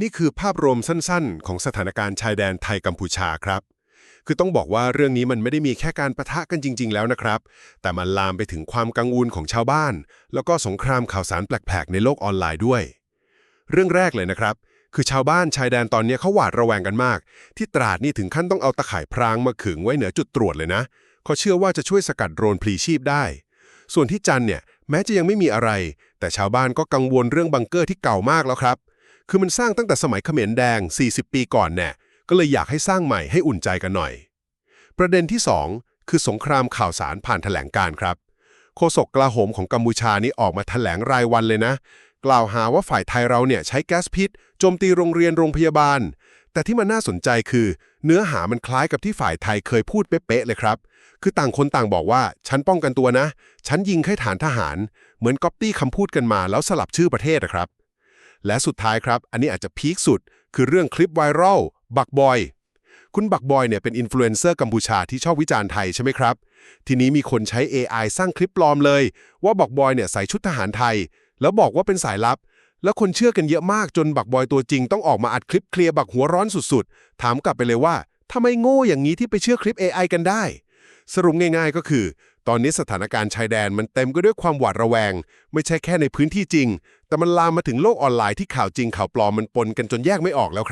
นี่คือภาพรวมสั้นๆ ของสถานการณ์ชายแดนไทยกัมพูชาครับ คือต้องบอกว่าเรื่องนี้มันไม่ได้มีแค่การประทะกันจริง ๆ แล้วนะครับ แต่มันลามไปถึงความกังวลของชาวบ้าน แล้วก็สงครามข่าวสารแปลกๆ ในโลกออนไลน์ด้วย เรื่องแรกเลยนะครับ คือชาวบ้านชายแดนตอนนี้เขาหวาดระแวงกันมาก ที่ตราดนี่ถึงขั้นต้องเอาตะข่ายพรางมาขึงไว้เหนือจุดตรวจเลยนะเขาเชื่อว่าจะช่วยสกัดโดรนพลีชีพได้ ส่วนที่จันเนี่ยแม้จะยังไม่มีอะไร แต่ชาวบ้านก็กังวลเรื่องบังเกอร์ที่เก่ามากแล้วครับ คือมันสร้างตั้งแต่สมัยเขมรแดง 40 ปีก่อนแน่ก็เลยอยากให้สร้างใหม่ให้อุ่นใจกันหน่อย ประเด็นที่ 2 คือสงครามข่าวสารผ่านแถลงการ์ครับ โฆษกกลาโหมของกัมพูชานี่ออกมาแถลงรายวันเลยนะ กล่าวหาว่าฝ่ายไทยเราเนี่ยใช้แก๊สพิษโจมตีโรงเรียนโรงพยาบาล แต่ที่มันน่าสนใจคือ เนื้อหามันคล้ายกับที่ฝ่ายไทยเคยพูดเป๊ะๆเลยครับ คือต่างคนต่างบอกว่าฉันป้องกันตัวนะ ฉันยิงแค่ฐานทหาร เหมือนก๊อปปี้คำพูดกันมาแล้วสลับชื่อประเทศนะครับ และสุดท้ายครับ อันนี้อาจจะพีคสุด คือเรื่องคลิปไวรัลบักบอย คุณบักบอยเนี่ยเป็นอินฟลูเอนเซอร์กัมพูชาที่ชอบวิจารณ์ไทยใช่ไหมครับ ทีนี้มีคนใช้ AI สร้างคลิปปลอมเลย ว่าบักบอยเนี่ยใส่ชุดทหารไทย แล้วบอกว่าเป็นสายลับ แล้วคนเชื่อกันเยอะมากจนบักบอยตัวจริงต้องออกมาอัดคลิปเคลียร์บักหัวร้อนสุดๆ ถามกลับไปเลยว่าทำไมโง่อย่างนี้ที่ไปเชื่อคลิป AI กันได้ สรุปง่าย ๆ ก็คือ ตอนนี้สถานการณ์ชายแดนมันเต็มไปด้วยความหวาดระแวง ไม่ใช่แค่ในพื้นที่จริง แต่มันลามมาถึงโลกออนไลน์ที่ข่าวจริงข่าวปลอมมันปนกันจนแยกไม่ออกแล้วครับ